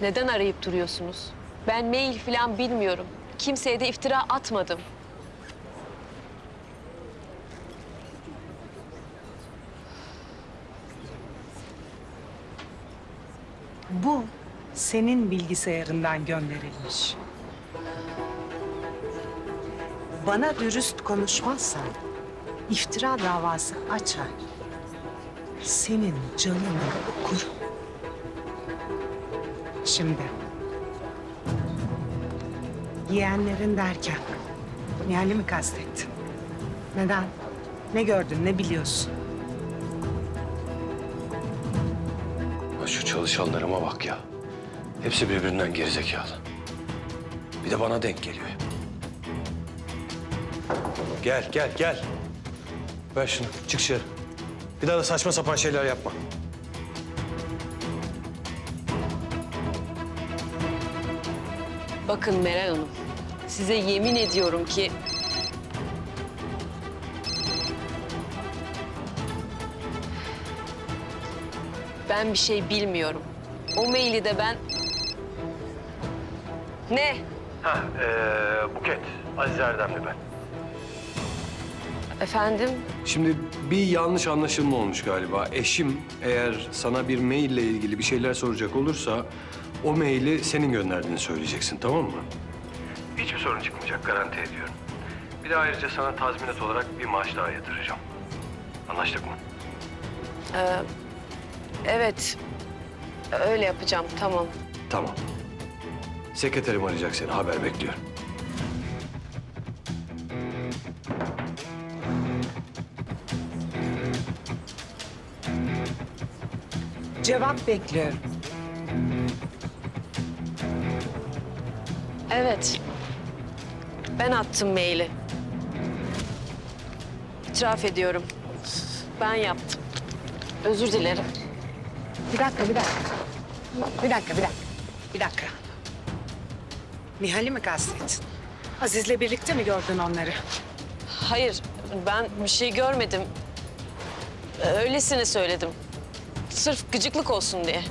Neden arayıp duruyorsunuz? Ben mail falan bilmiyorum. Kimseye de iftira atmadım. Bu senin bilgisayarından gönderilmiş. Bana dürüst konuşmazsan iftira davası açar. Senin canını okurum. Şimdi yeğenlerin derken Nihal'i mi kastettin? Neden? Ne gördün, ne biliyorsun? Şu çalışanlarıma bak ya. Hepsi birbirinden gerizekalı. Bir de bana denk geliyor. Gel, gel, gel. Ver şunu, çık dışarı. Bir daha da saçma sapan şeyler yapma. Bakın Meral Hanım, size yemin ediyorum ki... Ben bir şey bilmiyorum. O maili de ben... Ne? Ha, ee, Buket. Aziz Erdemli ben. Efendim? Şimdi bir yanlış anlaşılma olmuş galiba. Eşim eğer sana bir maille ilgili bir şeyler soracak olursa... ...o maili senin gönderdiğini söyleyeceksin, tamam mı? Hiçbir sorun çıkmayacak, garanti ediyorum. Bir de ayrıca sana tazminat olarak bir maaş daha yatıracağım. Anlaştık mı? Evet. Öyle yapacağım, tamam. Tamam. Sekreterim arayacak seni, haber bekliyorum. Cevap bekliyorum. Evet. Ben attım maili. İtiraf ediyorum. Ben yaptım. Özür dilerim. Bir dakika, bir dakika. Bir dakika, bir dakika. Bir dakika. Nihal'i mi kastettin? Aziz'le birlikte mi gördün onları? Hayır, ben bir şey görmedim. Öylesine söyledim. Sırf gıcıklık olsun diye.